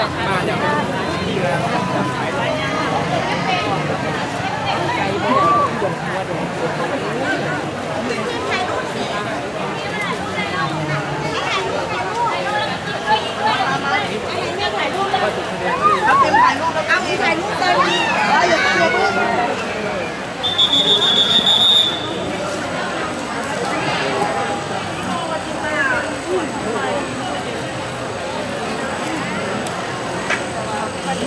มาอย่าง เขาเต็มถ่ายรูปแล้วเอามีถ่ายรูปเลยเอออย่าอย่าเพิ่ง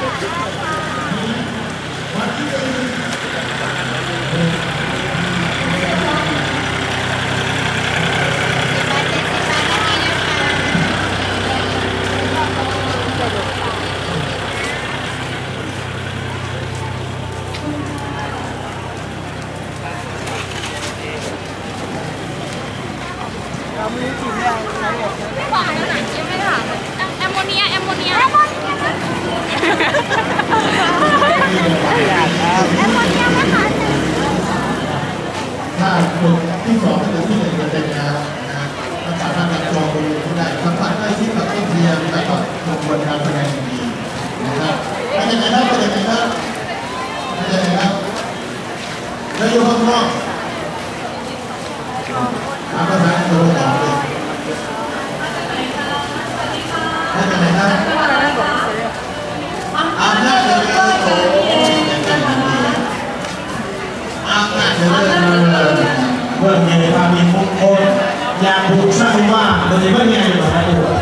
หมายน้ำเลยไม่บอกแล้วไหนยั ไม่ขายถ้าคนที่สองหรือที่หนึ่งจะเป็นงานนะก็สามารถรับจองบริเวณได้สัมผัสได้ที่กับต้นเทียมและกับกระบวนการแสดงดีนะครับเป็นยังไงครับเป็นยังไงครับเป็นยังไงครับแล้วอยู่ข้างนอกถามภาษาอังกฤษก่อนเลยเป็นยังไงครับ เมื่อเลยเมื่อมีพามีมงคลอยากถูกสร้างว่าโดยเฉพาะเนี่ยอยู่นะครับ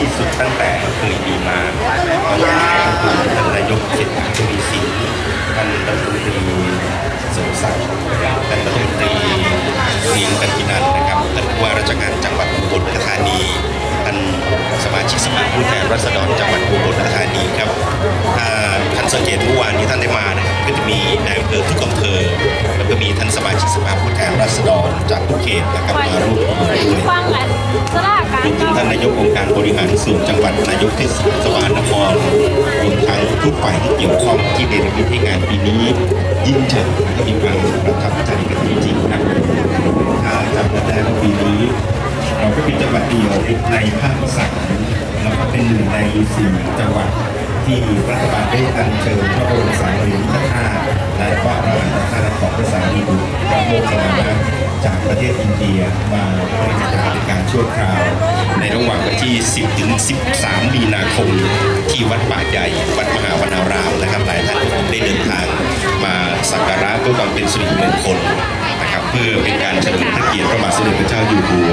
ที่สุดตั้งแต่เคยมีมาตอนนี้คุณท่านนายกเศรษฐาทวีสินท่านรัฐมนตรีสมศักดิ์ท่านรัฐมนตรีเสียงกันกินันนะครับท่านผู้ว่าราชการจังหวัดอุบลราชธานีท่านสมาชิกสภาผู้แทนราษฎรจังหวัดอุบลราชธานีครับถ้าท่านสังเกตเมื่อวานนี้ท่านได้มานะครับก็จะมีนายอำเภอทุกอำเภอแล้วก็มีท่านสมาชิกสภาผู้แทนราษฎรจากทุกเขตนะครับมาร่วมด้วยฟังกันสลากการรวมถึงท่านนายกองค์การ บริหารส่วนจังหวัดนายกเทศบาลนครรวมทั้งทุกฝ่ายที่เกี่ยวข้องที่เดนมิตให้งานปีนี้ ยิ่งใหญ่และมีความประทับใจกันจริงๆนะถ้าจำกันได้ว่าปีนี้ เราก็เป็นจังหวัดเดียวในภาคอีสานแล้วก็เป็นหนึ่งในสี่จังหวัดที่รัฐบาลได้อัญเชิญพระบรมสารีริกธาตุและพระราชทานของพระสารีบุตรพระโมคคัลลานะจากประเทศอินเดียมาบริจาคเป็นการชั่วคราว ระหว่างวันที่ 10 ถึง 13 มีนาคม ที่วัดป่าใหญ่ วัดมหาวนารามนะครับหลายท่านก็คงได้เดินทางมาสักการะเพื่อความเป็นสิริมงคลนะครับเพื่อเป็นการเฉลิมพระเกียรติพระบาทสมเด็จพระเจ้าอยู่หัว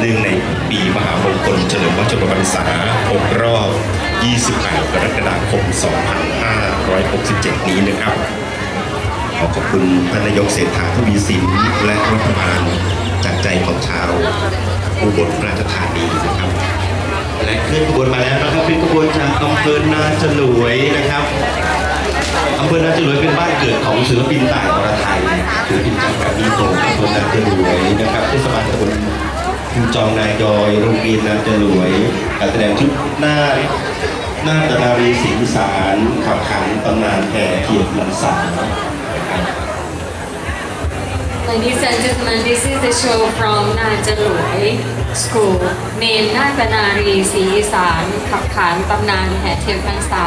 เนื่องในปีมหามงคลเฉลิมพระชนมพรรษา6รอบ 28 กรกฎาคม 2567 นี้นะครับขอขอบคุณท่านายกเศรษฐาทวีสินและรัฐบาล ใจของชาวอุบลราชธานีนะครับ และเคลื่อนขบวนมาแล้วนะครับเป็นขบวนจากอำเภอนาจลวยนะครับอำเภอนาจรวยเป็นบ้านเกิดของศิลปินต่างอรไทยศิลปินจากการมีโงอำเภอนาจรวยนะครับเทศบาลตำบลภูจองนายดอยโรงเรียนนาจรวยการแสดงชุดหน้าหน้าตนารีสิงสารขับขันตำนานแห่เทียนมันสารนะครับ My niece and gentlemen, this is the show from นานจลวย School เนมนาตนารีสีอีสานขับขานตำนานแห่เทียนพรรษา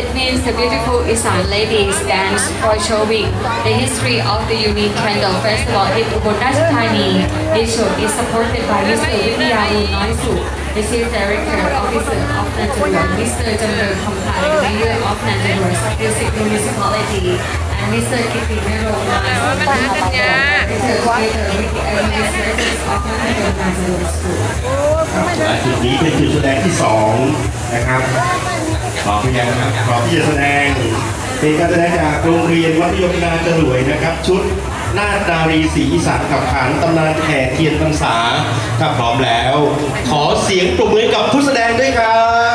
It means the beautiful Isan ladies dance for showing the history of the unique candle festival in Ubunashitani. This show is supported by Mr. Vidya Unoisu, this is Director Officer of Nanjangwon, Mr. Jangdeung Kampai, Mayor of Nanjangwon Music Municipality. And Mr. Kitty Nero, School. ครับและจุดนี้เป็นจุดแสดงที่สองนะครับพร้อมหรือยังครับพร้อมที่จะแสดงเป็นการแสดงจากโรงเรียนวัดยมนาจรวยนะครับ ชุดนาฏนารีศรีอีสานกับขานตำนานแห่เทียนพรรษาถ้าพร้อมแล้ว ขอเสียงปรบมือกับผู้แสดงด้วยครับ